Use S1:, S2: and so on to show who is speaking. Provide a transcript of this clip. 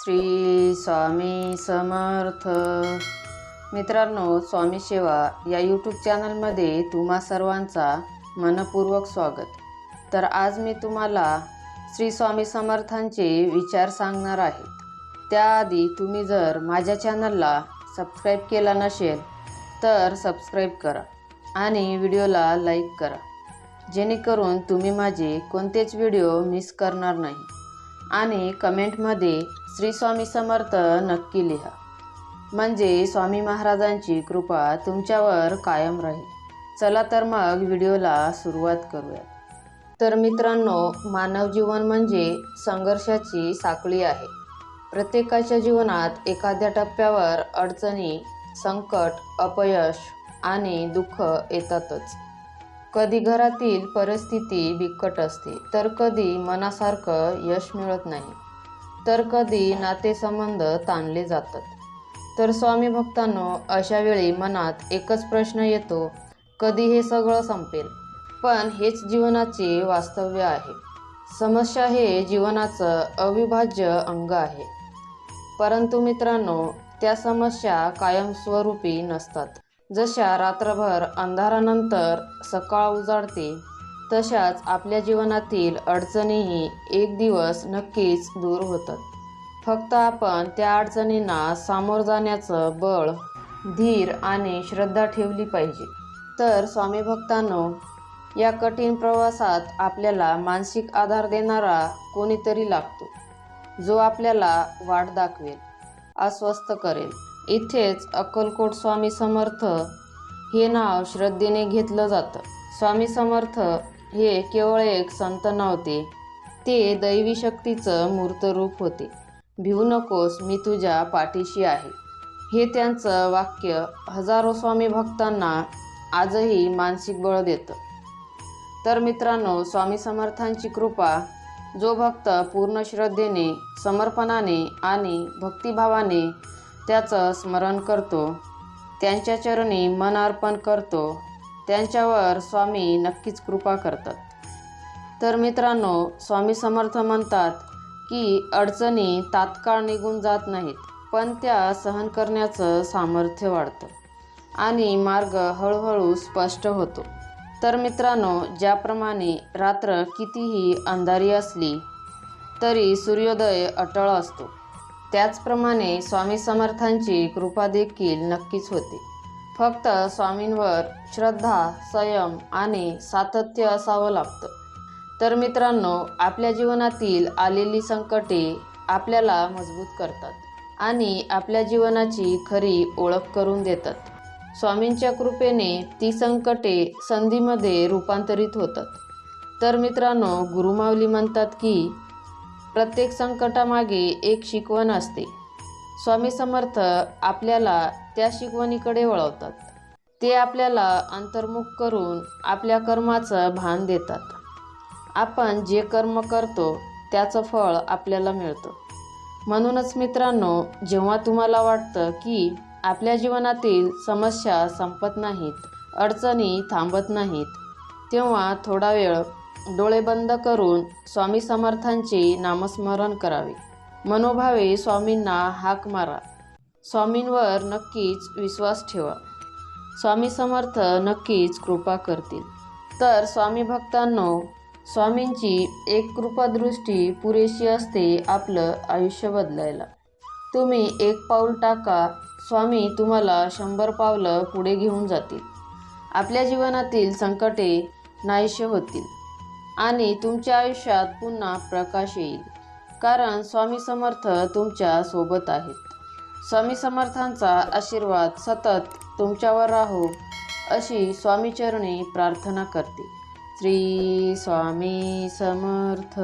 S1: श्री स्वामी समर्थ. मित्रांनो स्वामी सेवा या यूट्यूब चॅनलमध्ये तुम्हा सर्वांचा मनपूर्वक स्वागत. तर आज मी तुम्हाला श्री स्वामी समर्थांचे विचार सांगणार आहे. त्याआधी तुम्ही जर माझ्या चॅनलला सबस्क्राईब केला नसेल तर सबस्क्राईब करा आणि व्हिडिओला लाईक करा. जेणेकरून तुम्ही माझे कोणतेच व्हिडिओ मिस करणार नाही. आणि कमेंटमध्ये श्री स्वामी समर्थ नक्की लिहा. म्हणजे स्वामी महाराजांची कृपा तुमच्यावर कायम राहील. चला तर मग व्हिडिओला सुरुवात करूया तर मित्रांनो मानव जीवन म्हणजे संघर्षाची साखळी आहे. प्रत्येकाच्या जीवनात एखाद्या टप्प्यावर अडचणी संकट अपयश आणि दुःख येतातच. कधी घरातील परिस्थिती बिकट असते तर कधी मनासारखं यश मिळत नाही तर कधी नातेसंबंध ताणले जातात. तर स्वामी भक्तांनो अशा वेळी मनात एकच प्रश्न येतो कधी हे सगळं संपेल? पण हेच जीवनाचे वास्तव्य आहे. समस्या हे जीवनाचं अविभाज्य अंग आहे. परंतु मित्रांनो त्या समस्या कायमस्वरूपी नसतात. जशा रात्रभर अंधारानंतर सकाळ उजाडते तशाच आपल्या जीवनातील अडचणीही एक दिवस नक्कीच दूर होतात. फक्त आपण त्या अडचणींना सामोर जाण्याचं बळ धीर आणि श्रद्धा ठेवली पाहिजे. तर स्वामी भक्तांनो या कठीण प्रवासात आपल्याला मानसिक आधार देणारा कोणीतरी लागतो जो आपल्याला वाट दाखवेल अस्वस्थ करेल. इथेच अक्कलकोट स्वामी समर्थ हे नाव श्रद्धेने घेतलं जातं. स्वामी समर्थ हे केवळ एक संत नव्हते ते दैवी शक्तीचं मूर्त रूप होते. भिवू नकोस मी तुझ्या पाठीशी आहे. हे त्यांचं वाक्य हजारो स्वामी भक्तांना आजही मानसिक बळ देतं. तर मित्रांनो स्वामी समर्थांची कृपा जो भक्त पूर्ण श्रद्धेने समर्पणाने आणि भक्तिभावाने त्याचं स्मरण करतो. त्यांच्या चरणी मन अर्पण करतो. त्यांच्यावर स्वामी नक्कीच कृपा करतात. तर मित्रांनो स्वामी समर्थ म्हणतात की अडचणी तात्काळ निघून जात नाहीत पण त्या सहन करण्याचं सामर्थ्य वाढतं आणि मार्ग हळूहळू स्पष्ट होतो. तर मित्रांनो ज्याप्रमाणे रात्र कितीही अंधारी असली तरी सूर्योदय अटळ असतो. त्याचप्रमाणे स्वामी समर्थांची कृपा देखील नक्कीच होते. फक्त स्वामींवर श्रद्धा संयम आणि सातत्य असावं लागतं. तर मित्रांनो आपल्या जीवनातील आलेली संकटे आपल्याला मजबूत करतात आणि आपल्या जीवनाची खरी ओळख करून देतात. स्वामींच्या कृपेने ती संकटे संधीमध्ये रूपांतरित होतात. तर मित्रांनो गुरुमावली म्हणतात की प्रत्येक संकटामागे एक शिकवण असते. स्वामी समर्थ आपल्याला त्या शिकवणीकडे वळवतात. ते आपल्याला अंतर्मुख करून आपल्या कर्माचं भान देतात. आपण जे कर्म करतो त्याचं फळ आपल्याला मिळतं. म्हणूनच मित्रांनो जेव्हा तुम्हाला वाटतं की आपल्या जीवनातील समस्या संपत नाहीत अडचणी थांबत नाहीत तेव्हा थोडा वेळ डोळे बंद करून स्वामी समर्थांचे नामस्मरण करावे. मनोभावे स्वामींना हाक मारा. स्वामींवर नक्कीच विश्वास ठेवा. स्वामी समर्थ नक्कीच कृपा करतील. तर स्वामी भक्तांनो स्वामींची एक कृपादृष्टी पुरेशी असते आपलं आयुष्य बदलायला. तुम्ही एक पाऊल टाका स्वामी तुम्हाला शंभर पावलं पुढे घेऊन जातील. आपल्या जीवनातील संकटे नाहीशे होतील. आणि तुमच्या आयुष्यात पुन्हा प्रकाश येईल. कारण स्वामी समर्थ तुमच्यासोबत आहेत. स्वामी समर्थांचा आशीर्वाद सतत तुमच्यावर राहो अशी स्वामीचरणी प्रार्थना करते. श्री स्वामी समर्थ.